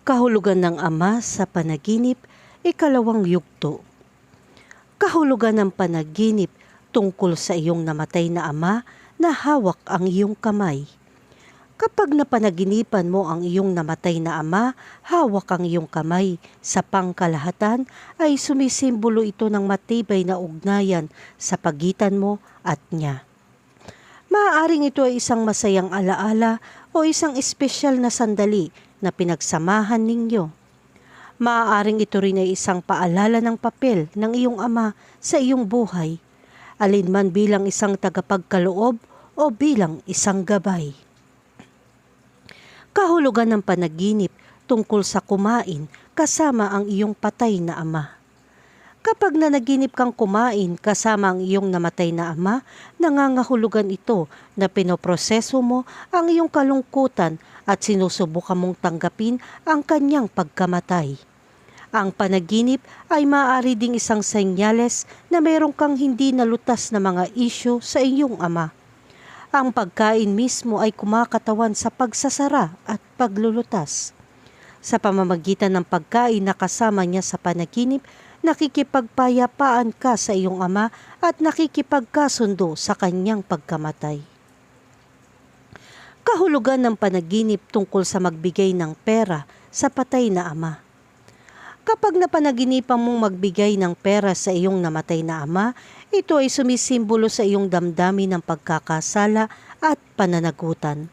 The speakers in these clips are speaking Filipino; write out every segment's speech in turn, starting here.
Kahulugan ng Ama sa Panaginip, ikalawang yugto. Kahulugan ng panaginip tungkol sa iyong namatay na ama na hawak ang iyong kamay. Kapag napanaginipan mo ang iyong namatay na ama, hawak ang iyong kamay. Sa pangkalahatan ay sumisimbolo ito ng matibay na ugnayan sa pagitan mo at niya. Maaaring ito ay isang masayang alaala o isang espesyal na sandali na pinagsamahan ninyo. Maaaring ito rin ay isang paalala ng papel ng iyong ama sa iyong buhay, alinman bilang isang tagapagkaloob o bilang isang gabay. Kahulugan ng panaginip tungkol sa kumain kasama ang iyong patay na ama. Kapag nanaginip kang kumain kasama ang iyong namatay na ama, nangangahulugan ito na pinoproseso mo ang iyong kalungkutan at sinusubukan mong tanggapin ang kanyang pagkamatay. Ang panaginip ay maaari ding isang senyales na mayroon kang hindi nalutas na mga isyu sa iyong ama. Ang pagkain mismo ay kumakatawan sa pagsasara at paglulutas. Sa pamamagitan ng pagkain na kasama niya sa panaginip, nakikipagpayapaan ka sa iyong ama at nakikipagkasundo sa kanyang pagkamatay. Kahulugan ng panaginip tungkol sa magbigay ng pera sa patay na ama. Kapag napanaginipan mong magbigay ng pera sa iyong namatay na ama, ito ay sumisimbolo sa iyong damdamin ng pagkakasala at pananagutan.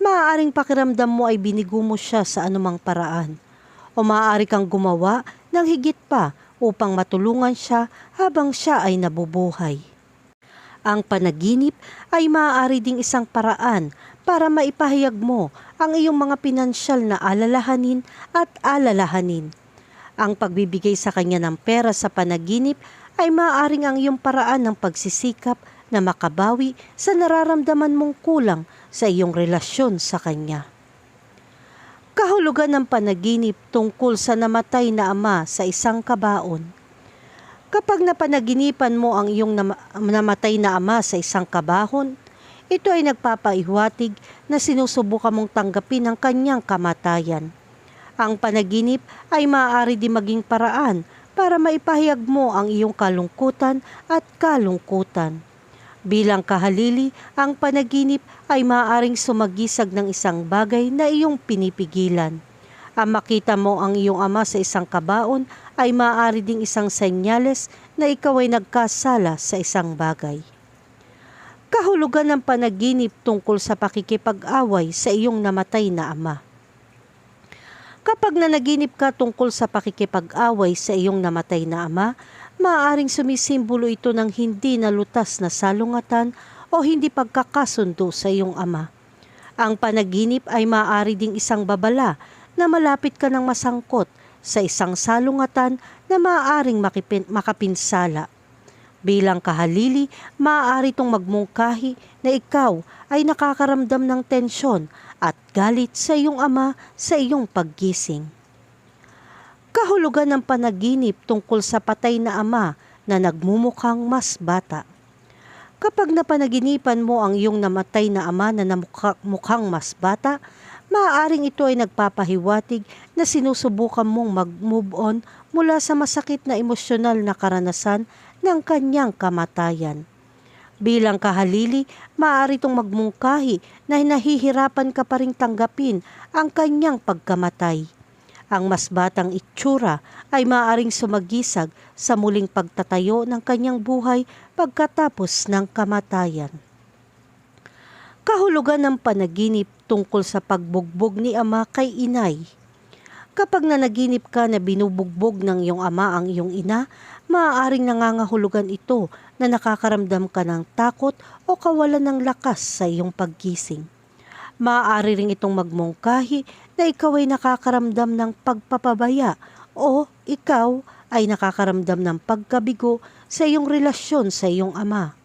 Maaaring pakiramdam mo ay binigo mo siya sa anumang paraan. O maaari kang gumawa ng higit pa upang matulungan siya habang siya ay nabubuhay. Ang panaginip ay maaari ding isang paraan para maipahayag mo ang iyong mga pinansyal na alalahanin at alalahanin. Ang pagbibigay sa kanya ng pera sa panaginip ay maaaring ang iyong paraan ng pagsisikap na makabawi sa nararamdaman mong kulang sa iyong relasyon sa kanya. Kahulugan ng panaginip tungkol sa namatay na ama sa isang kabaon. Kapag napanaginipan mo ang iyong nam- namatay na ama sa isang kabahon, ito ay nagpapaiwatig na sinusubukan mong tanggapin ang kanyang kamatayan. Ang panaginip ay maaari di maging paraan para maipahayag mo ang iyong kalungkutan at kalungkutan. Bilang kahalili, ang panaginip ay maaaring sumagisag ng isang bagay na iyong pinipigilan. Ang makita mo ang iyong ama sa isang kabaon ay maaari ding isang senyales na ikaw ay nagkasala sa isang bagay. Kahulugan ng panaginip tungkol sa pakikipag-away sa iyong namatay na ama. Kapag nanaginip ka tungkol sa pakikipag-away sa iyong namatay na ama, maaaring sumisimbolo ito ng hindi nalutas na salungatan o hindi pagkakasundo sa iyong ama. Ang panaginip ay maaari ding isang babala na malapit ka ng masangkot sa isang salungatan na maaaring makipin, makapinsala. Bilang kahalili, maaari itong magmungkahi na ikaw ay nakakaramdam ng tensyon at galit sa iyong ama sa iyong paggising. Kahulugan ng panaginip tungkol sa patay na ama na nagmumukhang mas bata. Kapag napanaginipan mo ang iyong namatay na ama na mukhang mas bata, maaaring ito ay nagpapahiwatig na sinusubukan mong mag-move on mula sa masakit na emosyonal na karanasan ng kanyang kamatayan. Bilang kahalili, maaari itong magmungkahi na nahihirapan ka pa rin tanggapin ang kanyang pagkamatay. Ang mas batang itsura ay maaaring sumagisag sa muling pagtatayo ng kanyang buhay pagkatapos ng kamatayan. Kahulugan ng panaginip tungkol sa pagbugbog ni ama kay inay. Kapag nanaginip ka na binubugbog ng iyong ama ang iyong ina, maaaring nangangahulugan ito na nakakaramdam ka ng takot o kawalan ng lakas sa iyong paggising. Maaari ring itong magmungkahi na ikaw ay nakakaramdam ng pagpapabaya o ikaw ay nakakaramdam ng pagkabigo sa iyong relasyon sa iyong ama.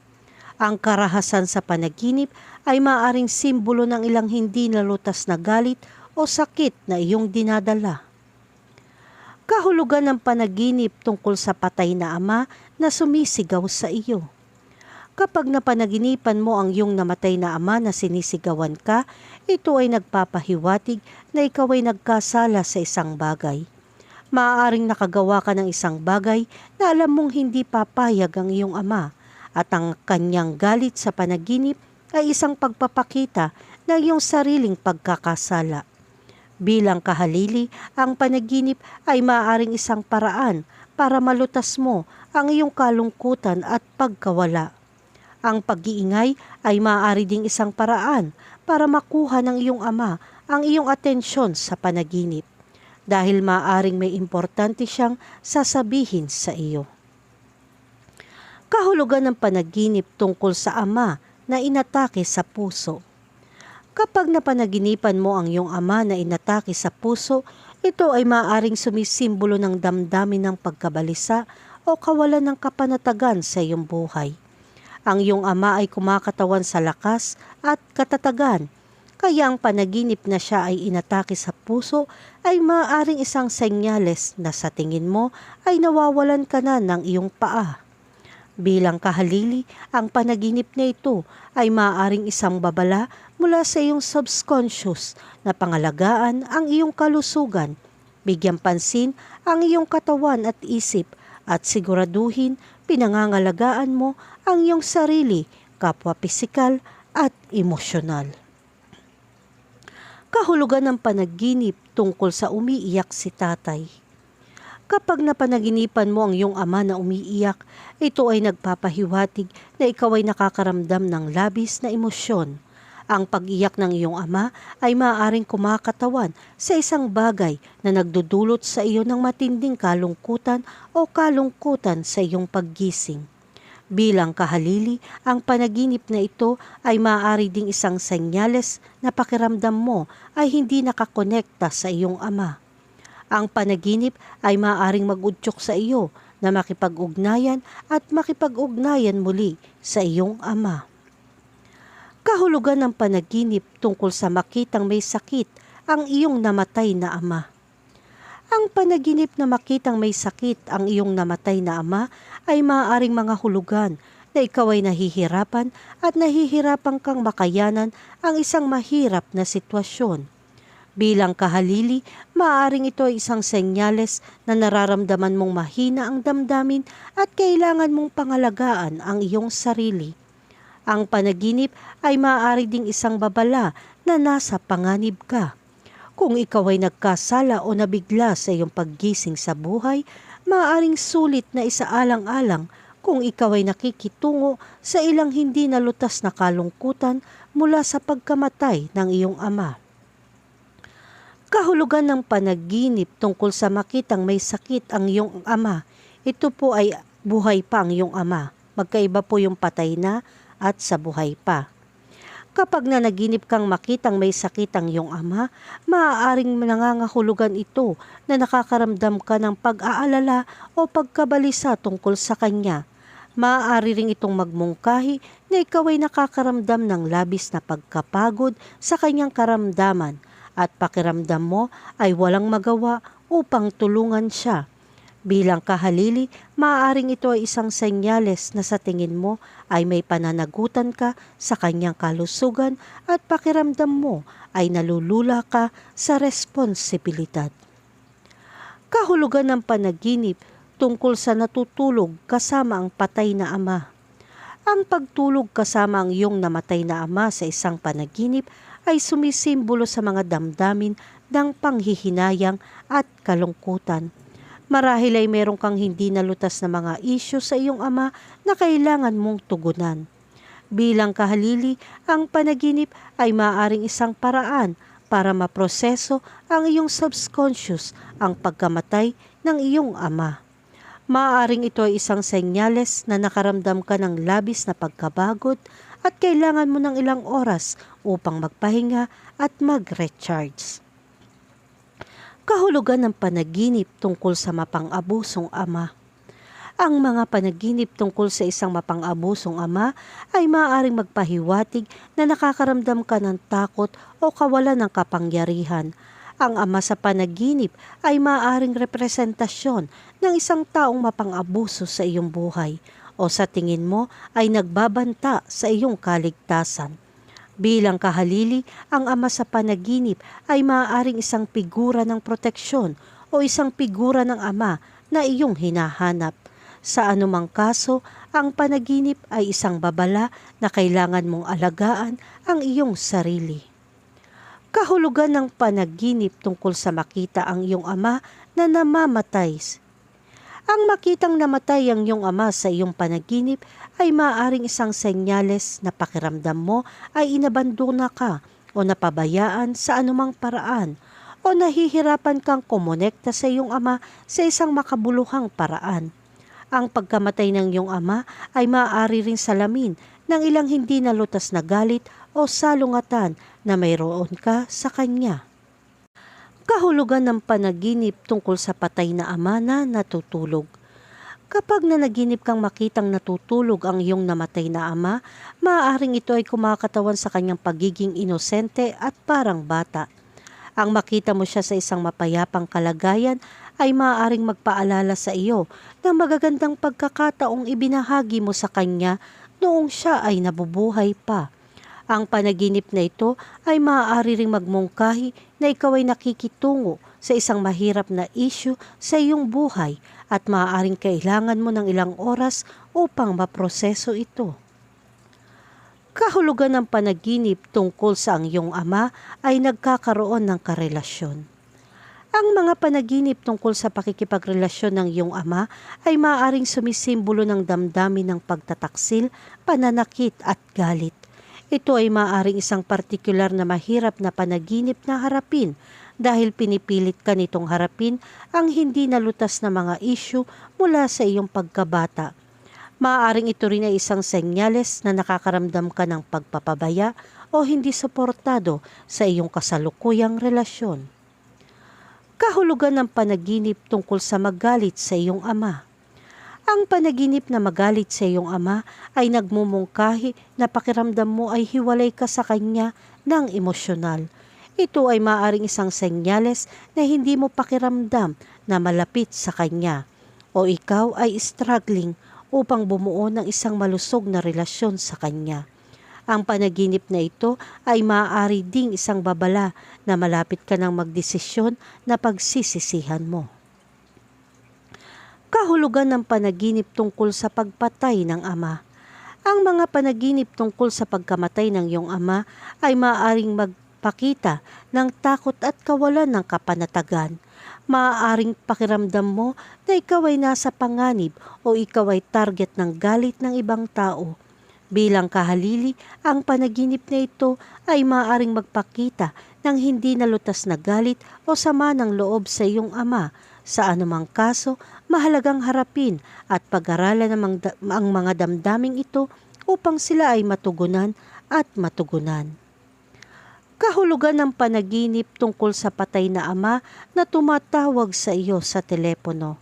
Ang karahasan sa panaginip ay maaaring simbolo ng ilang hindi nalutas na galit o sakit na iyong dinadala. Kahulugan ng panaginip tungkol sa patay na ama na sumisigaw sa iyo. Kapag napanaginipan mo ang iyong namatay na ama na sinisigawan ka, ito ay nagpapahiwatig na ikaw ay nagkasala sa isang bagay. Maaaring nakagawa ka ng isang bagay na alam mong hindi papayag ang iyong ama at ang kanyang galit sa panaginip ay isang pagpapakita ng iyong sariling pagkakasala. Bilang kahalili, ang panaginip ay maaaring isang paraan para malutas mo ang iyong kalungkutan at pagkawala. Ang pag-iingay ay maaari ding isang paraan para makuha ng iyong ama ang iyong atensyon sa panaginip dahil maaring may importante siyang sasabihin sa iyo. Kahulugan ng panaginip tungkol sa ama na inatake sa puso. Kapag napanaginipan mo ang iyong ama na inatake sa puso, ito ay maaaring sumisimbolo ng damdamin ng pagkabalisa o kawalan ng kapanatagan sa iyong buhay. Ang iyong ama ay kumakatawan sa lakas at katatagan, kaya ang panaginip na siya ay inatake sa puso ay maaaring isang senyales na sa tingin mo ay nawawalan ka na ng iyong paa. Bilang kahalili, ang panaginip na ito ay maaaring isang babala mula sa iyong subconscious na pangalagaan ang iyong kalusugan, bigyan pansin ang iyong katawan at isip at siguraduhin pinangangalagaan mo ang iyong sarili, kapwa pisikal at emosyonal. Kahulugan ng panaginip tungkol sa umiiyak si tatay. Kapag napanaginipan mo ang iyong ama na umiiyak, ito ay nagpapahiwatig na ikaw ay nakakaramdam ng labis na emosyon. Ang pag-iyak ng iyong ama ay maaaring kumakatawan sa isang bagay na nagdudulot sa iyo ng matinding kalungkutan o kalungkutan sa iyong paggising. Bilang kahalili, ang panaginip na ito ay maaari ding isang senyales na pakiramdam mo ay hindi nakakonekta sa iyong ama. Ang panaginip ay maaaring mag-udyok sa iyo na makipag-ugnayan at makipag-ugnayan muli sa iyong ama. Kahulugan ng panaginip tungkol sa makitang may sakit ang iyong namatay na ama. Ang panaginip na makitang may sakit ang iyong namatay na ama ay maaaring mga hulugan na ikaw ay nahihirapan at nahihirapan kang makayanan ang isang mahirap na sitwasyon. Bilang kahalili, maaaring ito ay isang senyales na nararamdaman mong mahina ang damdamin at kailangan mong pangalagaan ang iyong sarili. Ang panaginip ay maaari ding isang babala na nasa panganib ka. Kung ikaw ay nagkasala o nabigla sa iyong paggising sa buhay, maaaring sulit na isaalang-alang kung ikaw ay nakikitungo sa ilang hindi nalutas na kalungkutan mula sa pagkamatay ng iyong ama. Kahulugan ng panaginip tungkol sa makitang may sakit ang iyong ama, ito po ay buhay pa ang iyong ama. Magkaiba po yung patay na at sa buhay pa. Kapag nanaginip kang makitang may sakit ang iyong ama, maaaring nangangahulugan ito na nakakaramdam ka ng pag-aalala o pagkabalisa tungkol sa kanya. Maaari ring itong magmungkahi na ikaw ay nakakaramdam ng labis na pagkapagod sa kanyang karamdaman at pakiramdam mo ay walang magawa upang tulungan siya. Bilang kahalili, maaaring ito ay isang senyales na sa tingin mo ay may pananagutan ka sa kanyang kalusugan at pakiramdam mo ay nalulula ka sa responsibilidad. Kahulugan ng panaginip tungkol sa natutulog kasama ang patay na ama. Ang pagtulog kasama ang iyong namatay na ama sa isang panaginip ay sumisimbolo sa mga damdamin ng panghihinayang at kalungkutan Marahil ay meron kang hindi nalutas na mga isyu sa iyong ama na kailangan mong tugunan. Bilang kahalili, ang panaginip ay maaring isang paraan para maproseso ang iyong subconscious ang pagkamatay ng iyong ama. Maaring ito ay isang senyales na nakaramdam ka ng labis na pagkabagod at kailangan mo ng ilang oras upang magpahinga at mag-recharge kahulugan ng panaginip tungkol sa mapang-abusong ama. Ang mga panaginip tungkol sa isang mapang-abusong ama ay maaaring magpahiwatig na nakakaramdam ka ng takot o kawalan ng kapangyarihan. Ang ama sa panaginip ay maaaring representasyon ng isang taong mapang-abuso sa iyong buhay o sa tingin mo ay nagbabanta sa iyong kaligtasan. Bilang kahalili, ang ama sa panaginip ay maaaring isang figura ng proteksyon o isang figura ng ama na iyong hinahanap. Sa anumang kaso, ang panaginip ay isang babala na kailangan mong alagaan ang iyong sarili. Kahulugan ng panaginip tungkol sa makita ang iyong ama na namamatay. Ang makitang namatay ang iyong ama sa iyong panaginip ay maaaring isang senyales na pakiramdam mo ay inabandona ka o napabayaan sa anumang paraan o nahihirapan kang kumonekta sa iyong ama sa isang makabuluhang paraan. Ang pagkamatay ng iyong ama ay maaari ring salamin ng ilang hindi nalutas na galit o salungatan na mayroon ka sa kanya. Kahulugan ng panaginip tungkol sa patay na ama na natutulog. Kapag nanaginip kang makitang natutulog ang iyong namatay na ama, maaaring ito ay kumakatawan sa kanyang pagiging inosente at parang bata. Ang makita mo siya sa isang mapayapang kalagayan ay maaaring magpaalala sa iyo ng magagandang pagkakataong ibinahagi mo sa kanya noong siya ay nabubuhay pa. Ang panaginip na ito ay maaari ring magmungkahi na ikaw ay nakikitungo sa isang mahirap na issue sa iyong buhay at maaaring kailangan mo ng ilang oras upang maproseso ito. Kahulugan ng panaginip tungkol sa ang iyong ama ay nagkakaroon ng karelasyon. Ang mga panaginip tungkol sa pakikipagrelasyon ng iyong ama ay maaaring sumisimbolo ng damdamin ng pagtataksil, pananakit at galit. Ito ay maaaring isang partikular na mahirap na panaginip na harapin dahil pinipilit ka nitong harapin ang hindi nalutas na mga isyu mula sa iyong pagkabata. Maaaring ito rin ay isang senyales na nakakaramdam ka ng pagpapabaya o hindi suportado sa iyong kasalukuyang relasyon. Kahulugan ng panaginip tungkol sa magalit sa iyong ama. Ang panaginip na magalit sa iyong ama ay nagmumungkahi na pakiramdam mo ay hiwalay ka sa kanya ng emosyonal. Ito ay maaring isang senyales na hindi mo pakiramdam na malapit sa kanya o ikaw ay struggling upang bumuo ng isang malusog na relasyon sa kanya. Ang panaginip na ito ay maaari ding isang babala na malapit ka ng magdesisyon na pagsisisihan mo. Kahulugan ng panaginip tungkol sa pagpatay ng ama. Ang mga panaginip tungkol sa pagkamatay ng iyong ama ay maaaring magpakita ng takot at kawalan ng kapanatagan maaaring pakiramdam mo na ikaw ay nasa panganib o ikaw ay target ng galit ng ibang tao. Bilang kahalili, ang panaginip na ito ay maaaring magpakita ng hindi nalutas na galit o sama ng loob sa iyong ama. Sa anumang kaso, mahalagang harapin at pag-aralan ang mga damdaming ito upang sila ay matugunan at matugunan kahulugan ng panaginip tungkol sa patay na ama na tumatawag sa iyo sa telepono.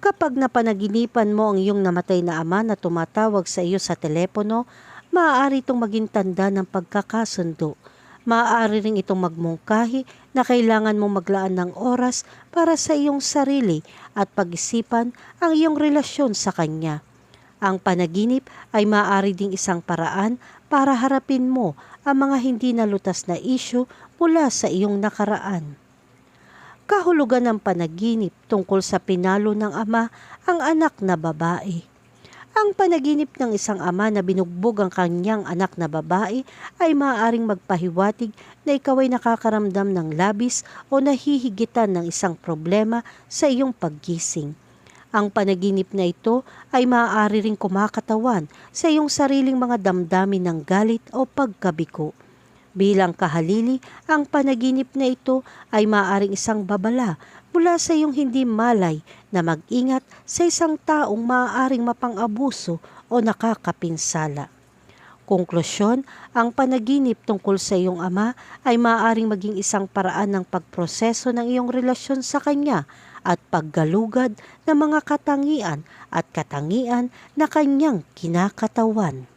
Kapag napanaginipan mo ang iyong namatay na ama na tumatawag sa iyo sa telepono, maaari itong maging tanda ng pagkakasundo. Maaari rin itong magmungkahi na kailangan mo maglaan ng oras para sa iyong sarili at pag-isipan ang iyong relasyon sa Kanya. Ang panaginip ay maaari ding isang paraan para harapin mo ang mga hindi nalutas na isyu mula sa iyong nakaraan. Kahulugan ng panaginip tungkol sa pinalo ng ama ang anak na babae. Ang panaginip ng isang ama na binugbog ang kanyang anak na babae ay maaaring magpahiwatig na ikaw ay nakakaramdam ng labis o nahihigitan ng isang problema sa iyong paggising. Ang panaginip na ito ay maaari ring kumakatawan sa iyong sariling mga damdamin ng galit o pagkabiko. Bilang kahalili, ang panaginip na ito ay maaaring isang babala mula sa iyong hindi malay na mag-ingat sa isang taong maaaring mapang-abuso o nakakapinsala. Konklusyon, ang panaginip tungkol sa iyong ama ay maaaring maging isang paraan ng pagproseso ng iyong relasyon sa kanya at paggalugad ng mga katangian at katangian na kanyang kinakatawan.